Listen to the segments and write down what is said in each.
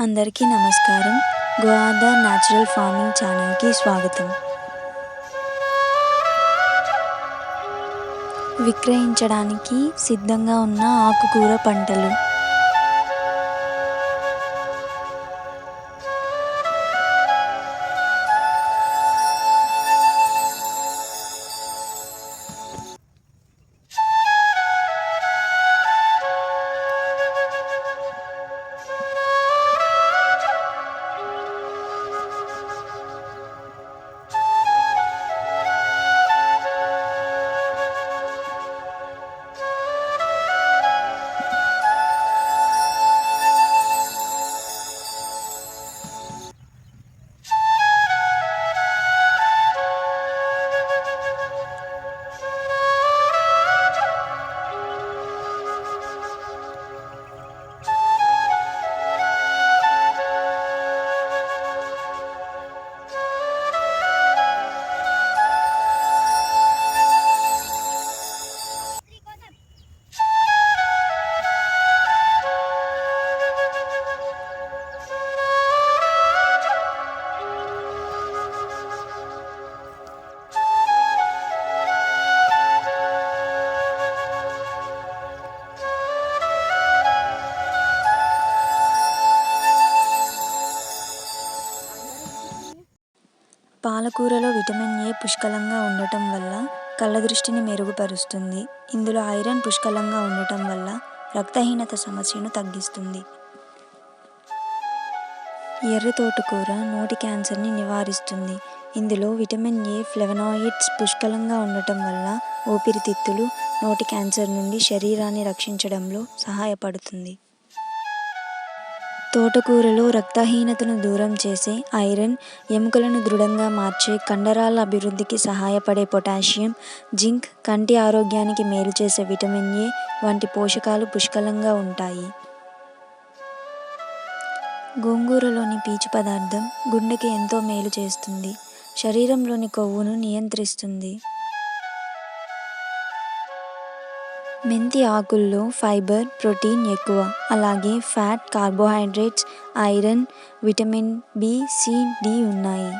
అందరికీ నమస్కారం. గోఆధార్ natural farming ఛానల్కి స్వాగతం. విక్రయించడానికి సిద్ధంగా ఉన్న ఆకుకూర పంటలు. పాలకూరలో విటమిన్ ఏ పుష్కలంగా ఉండటం వల్ల కళ్ళ దృష్టిని మెరుగుపరుస్తుంది. ఇందులో ఐరన్ పుష్కలంగా ఉండటం వల్ల రక్తహీనత సమస్యను తగ్గిస్తుంది. ఎర్ర తోటకూర నోటి క్యాన్సర్ని నివారిస్తుంది. ఇందులో విటమిన్ ఏ ఫ్లెవనాయిడ్స్ పుష్కలంగా ఉండటం వల్ల ఊపిరితిత్తులు నోటి క్యాన్సర్ నుండి శరీరాన్ని రక్షించడంలో సహాయపడుతుంది. తోటకూరలో రక్తహీనతను దూరం చేసే ఐరన్ ఎముకలను దృఢంగా మార్చే కండరాల అభివృద్ధికి సహాయపడే పొటాషియం జింక్ కంటి ఆరోగ్యానికి మేలు చేసే విటమిన్ ఏ వంటి పోషకాలు పుష్కలంగా ఉంటాయి. గోంగూరలోని పీచు పదార్థం గుండెకి ఎంతో మేలు చేస్తుంది. శరీరంలోని కొవ్వును నియంత్రిస్తుంది. మెంతి ఆకుల్లో ఫైబర్ ప్రోటీన్ ఎక్కువ. అలాగే fat carbohydrates iron vitamin B C D ఉన్నాయి.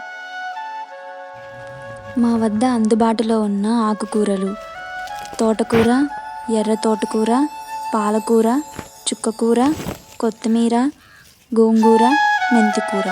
మా వద్ద అందుబాటులో ఉన్న ఆకుకూరలు తోటకూర ఎర్ర తోటకూర పాలకూర చుక్కకూర కొత్తిమీర గోంగూర మెంతికూర.